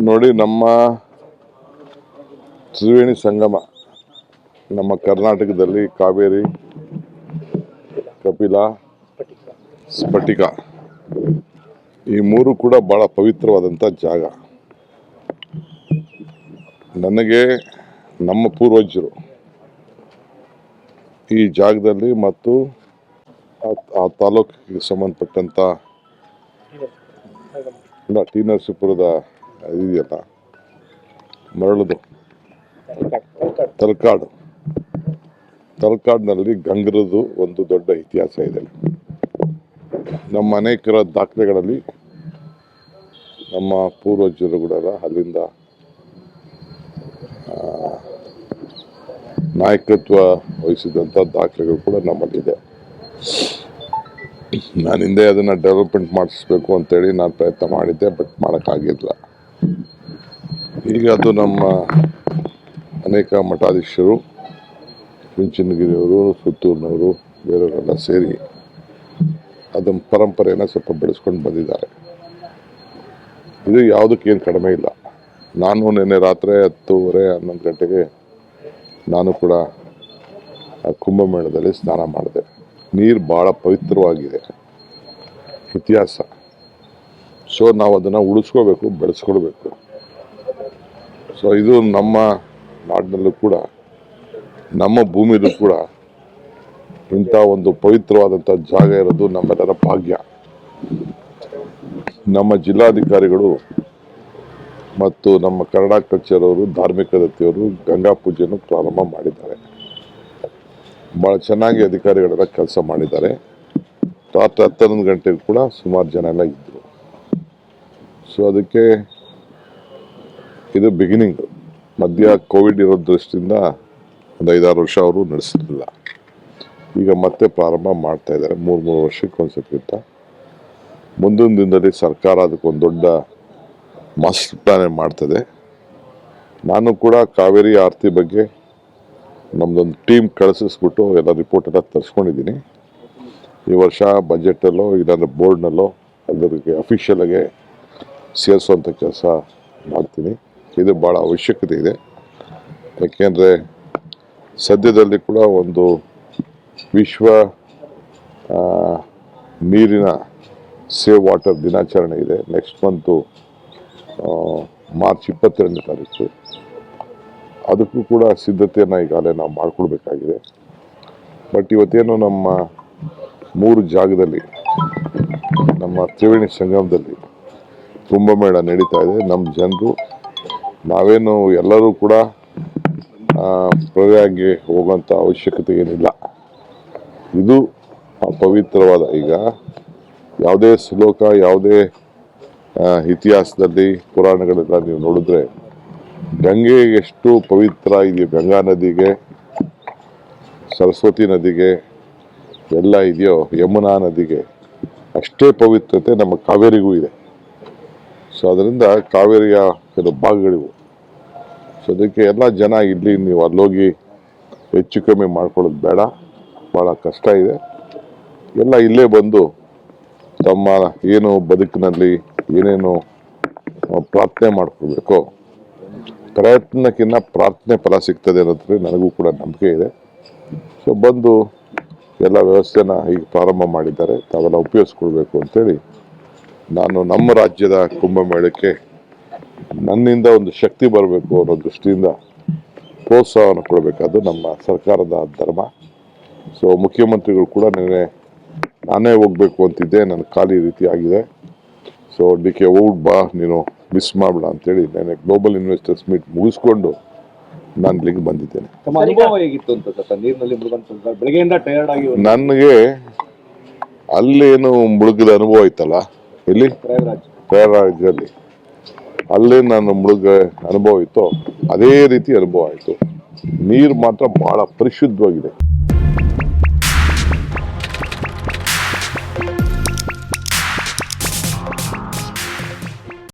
ನೋಡಿ, ನಮ್ಮ ತ್ರಿವೇಣಿ ಸಂಗಮ, ನಮ್ಮ ಕರ್ನಾಟಕದಲ್ಲಿ ಕಾವೇರಿ, ಕಪಿಲ, ಸ್ಫಟಿಕ, ಈ ಮೂರು ಕೂಡ ಬಹಳ ಪವಿತ್ರವಾದಂಥ ಜಾಗ. ನನಗೆ ನಮ್ಮ ಪೂರ್ವಜರು ಈ ಜಾಗದಲ್ಲಿ ಮತ್ತು ಆ- ತಾಲೂಕಿಗೆ ಸಂಬಂಧಪಟ್ಟಂಥ ಟಿ ನರಸೀಪುರದ ಇದೆಯಲ್ಲ ಮರಳದು. ತಲಕಾಡು. ತಲಕಾಡಿನಲ್ಲಿ ಗಂಗರದು ಒಂದು ದೊಡ್ಡ ಇತಿಹಾಸ ಇದೆ. ನಮ್ಮ ಅನೇಕರ ದಾಖಲೆಗಳಲ್ಲಿ ನಮ್ಮ ಪೂರ್ವಜರು ಕೂಡ ಅಲ್ಲಿಂದ ನಾಯಕತ್ವ ವಹಿಸಿದಂಥ ದಾಖಲೆಗಳು ಕೂಡ ನಮ್ಮಲ್ಲಿದೆ. ನಾನು ಹಿಂದೆ ಅದನ್ನು ಡೆವಲಪ್ಮೆಂಟ್ ಮಾಡಿಸ್ಬೇಕು ಅಂತೇಳಿ ನಾನು ಪ್ರಯತ್ನ ಮಾಡಿದ್ದೆ ಬಟ್ ಮಾಡೋಕ್ಕಾಗಿಲ್ಲ. ಈಗ ಅದು ನಮ್ಮ ಅನೇಕ ಮಠಾಧೀಶರು ಚುಂಚನಗಿರಿಯವರು ಸುತ್ತೂರಿನವರು, ಬೇರೆಯವರೆಲ್ಲ ಸೇರಿ ಅದನ್ನು ಪರಂಪರೆಯನ್ನು ಸ್ವಲ್ಪ ಬೆಳೆಸ್ಕೊಂಡು ಬಂದಿದ್ದಾರೆ. ಇದು ಯಾವುದಕ್ಕೇನು ಕಡಿಮೆ ಇಲ್ಲ. ನಾನು ನಿನ್ನೆ ರಾತ್ರಿ ಹತ್ತೂವರೆ, ಹನ್ನೊಂದು ಗಂಟೆಗೆ ನಾನು ಕೂಡ ಕುಂಭಮೇಳದಲ್ಲಿ ಸ್ನಾನ ಮಾಡಿದೆ. ನೀರು ಭಾಳ ಪವಿತ್ರವಾಗಿದೆ. ಇತಿಹಾಸ. ಸೊ ನಾವು ಅದನ್ನು ಉಳಿಸ್ಕೋಬೇಕು, ಬೆಳೆಸ್ಕೊಳ್ಬೇಕು. ಸೊ ಇದು ನಮ್ಮ ನಾಡಿನಲ್ಲೂ ಕೂಡ, ನಮ್ಮ ಭೂಮಿಯಲ್ಲೂ ಕೂಡ ಇಂಥ ಒಂದು ಪವಿತ್ರವಾದಂಥ ಜಾಗ ಇರೋದು ನಮ್ಮೆಲ್ಲರ ಭಾಗ್ಯ. ನಮ್ಮ ಜಿಲ್ಲಾಧಿಕಾರಿಗಳು ಮತ್ತು ನಮ್ಮ ಕನ್ನಡ ಕಚೇರವರು ಧಾರ್ಮಿಕ ದತ್ತಿಯವರು ಗಂಗಾ ಪೂಜೆಯನ್ನು ಪ್ರಾರಂಭ ಮಾಡಿದ್ದಾರೆ. ಭಾಳ ಚೆನ್ನಾಗಿ ಅಧಿಕಾರಿಗಳೆಲ್ಲ ಕೆಲಸ ಮಾಡಿದ್ದಾರೆ. ರಾತ್ರಿ ಹತ್ತೊಂದು ಗಂಟೆಗೆ ಕೂಡ ಸುಮಾರು ಜನ ಎಲ್ಲ ಇದ್ದರು ಸೊ ಅದಕ್ಕೆ ಇದು ಬಿಗಿನಿಂಗ್ ಮಧ್ಯ ಕೋವಿಡ್ ಇರೋ ದೃಷ್ಟಿಯಿಂದ ಒಂದು ಐದಾರು ವರ್ಷ ಅವರು ನಡೆಸಿರಲಿಲ್ಲ ಈಗ ಮತ್ತೆ ಪ್ರಾರಂಭ ಮಾಡ್ತಾ ಇದ್ದಾರೆ ಮೂರು ಮೂರು ವರ್ಷಕ್ಕೆ ಒಂದ್ಸತಿಂತ ಮುಂದಿನ ದಿನದಲ್ಲಿ ಸರ್ಕಾರ ಅದಕ್ಕೊಂದು ದೊಡ್ಡ ಮಾಸ್ಟರ್ ಪ್ಲಾನ್ ಮಾಡ್ತದೆ. ನಾನು ಕೂಡ ಕಾವೇರಿ ಆರತಿ ಬಗ್ಗೆ ನಮ್ದೊಂದು ಟೀಮ್ ಕಳಿಸಿಸ್ಬಿಟ್ಟು ಎಲ್ಲ ರಿಪೋರ್ಟ್ ಎಲ್ಲ ತರಿಸ್ಕೊಂಡಿದ್ದೀನಿ ಈ ವರ್ಷ ಬಜೆಟಲ್ಲೋ ಇಲ್ಲಾಂದರೆ ಬೋರ್ಡ್ನಲ್ಲೋ ಅದಕ್ಕೆ ಅಫಿಷಿಯಲಾಗೆ ಸೇರಿಸುವಂಥ ಕೆಲಸ ಮಾಡ್ತೀನಿ. ಇದು ಭಾಳ ಅವಶ್ಯಕತೆ ಇದೆ. ಯಾಕೆಂದರೆ ಸದ್ಯದಲ್ಲಿ ಕೂಡ ಒಂದು ವಿಶ್ವ ನೀರಿನ ಸೇವ್ ವಾಟರ್ ದಿನಾಚರಣೆ ಇದೆ. ನೆಕ್ಸ್ಟ್ ಮಂತು ಮಾರ್ಚ್ ಇಪ್ಪತ್ತೆರಡನೇ ತಾರೀಕು. ಅದಕ್ಕೂ ಕೂಡ ಸಿದ್ಧತೆಯನ್ನು ಈಗಾಗಲೇ ನಾವು ಮಾಡಿಕೊಡ್ಬೇಕಾಗಿದೆ ಬಟ್ ಇವತ್ತೇನು ನಮ್ಮ ಮೂರು ಜಾಗದಲ್ಲಿ, ನಮ್ಮ ತ್ರಿವೇಣಿ ಸಂಗಮದಲ್ಲಿ ಕುಂಭಮೇಳ ನಡೀತಾ ಇದೆ. ನಮ್ಮ ಜನರು ನಾವೇನು ಎಲ್ಲರೂ ಕೂಡ ಪ್ರಯಾಗ್ಗೆ ಹೋಗುವಂಥ ಅವಶ್ಯಕತೆ ಏನಿಲ್ಲ. ಇದು ಪವಿತ್ರವಾದ ಈಗ ಯಾವುದೇ ಶ್ಲೋಕ, ಯಾವುದೇ ಇತಿಹಾಸದಲ್ಲಿ ಪುರಾಣಗಳೆಲ್ಲ ನೀವು ನೋಡಿದ್ರೆ ಗಂಗೆ ಎಷ್ಟು ಪವಿತ್ರ ಇದೆಯೋ, ಗಂಗಾ ನದಿಗೆ, ಸರಸ್ವತಿ ನದಿಗೆ ಎಲ್ಲ ಇದೆಯೋ, ಯಮುನಾ ನದಿಗೆ ಅಷ್ಟೇ ಪವಿತ್ರತೆ ನಮ್ಮ ಕಾವೇರಿಗೂ ಇದೆ. ಸೊ ಅದರಿಂದ ಕಾವೇರಿಯ ಕೆಲವು ಭಾಗಗಳಿವು. ಸೊ ಅದಕ್ಕೆ ಎಲ್ಲ ಜನ ಇಲ್ಲಿ ನೀವು ಅಲ್ಲೋಗಿ ಹೆಚ್ಚು ಕಮ್ಮಿ ಮಾಡ್ಕೊಳ್ಳೋದು ಬೇಡ. ಭಾಳ ಕಷ್ಟ ಇದೆ. ಎಲ್ಲ ಇಲ್ಲೇ ಬಂದು ತಮ್ಮ ಏನು ಬದುಕಿನಲ್ಲಿ ಏನೇನು ಪ್ರಾರ್ಥನೆ ಮಾಡ್ಕೊಳ್ಬೇಕು ಪ್ರಯತ್ನಕ್ಕಿಂತ ಪ್ರಾರ್ಥನೆ ಫಲ ಸಿಗ್ತದೆ ಅನ್ನೋದ್ರಲ್ಲಿ ನನಗೂ ಕೂಡ ನಂಬಿಕೆ ಇದೆ. ಸೊ ಬಂದು ಎಲ್ಲ ವ್ಯವಸ್ಥೆನ ಈಗ ಪ್ರಾರಂಭ ಮಾಡಿದ್ದಾರೆ. ತಾವೆಲ್ಲ ಉಪಯೋಗಿಸ್ಕೊಳ್ಬೇಕು ಅಂತೇಳಿ ನಾನು ನಮ್ಮ ರಾಜ್ಯದ ಕುಂಭಮೇಳಕ್ಕೆ ನನ್ನಿಂದ ಒಂದು ಶಕ್ತಿ ಬರಬೇಕು ಅನ್ನೋ ದೃಷ್ಟಿಯಿಂದ ಪ್ರೋತ್ಸಾಹವನ್ನು ಕೊಡಬೇಕಾದ್ದು ನಮ್ಮ ಸರ್ಕಾರದ ಧರ್ಮ. ಸೊ ಮುಖ್ಯಮಂತ್ರಿಗಳು ಕೂಡ ನಿನ್ನೆ ನಾನೇ ಹೋಗಬೇಕು ಅಂತಿದ್ದೆ. ನನ್ನ ಖಾಲಿ ರೀತಿ ಆಗಿದೆ. ಸೊ ಡಿ ಕೆ ಓಡ್ ಬಾ ನೀನು ಮಿಸ್ ಮಾಡಬೇಡ ಅಂತೇಳಿ ನೆನೆ ಗ್ಲೋಬಲ್ ಇನ್ವೆಸ್ಟರ್ಸ್ ಮೀಟ್ ಮುಗಿಸ್ಕೊಂಡು ನಾನು ಇಲ್ಲಿಗೆ ಬಂದಿದ್ದೇನೆ. ನನಗೆ ಅಲ್ಲೇನು ಮುಳುಗಿದ ಅನುಭವ ಇತ್ತಲ್ಲ? ಇಲ್ಲಿ ಪ್ರಯಾಗರಾಜ್ ಅಲ್ಲಿ ಅಲ್ಲೇ ನಾನು ಮುಳುಗ ಅನುಭವ ಇತ್ತು, ಅದೇ ರೀತಿ ಅನುಭವ ಆಯಿತು. ನೀರು ಮಾತ್ರ ಬಹಳ ಪರಿಶುದ್ಧವಾಗಿದೆ.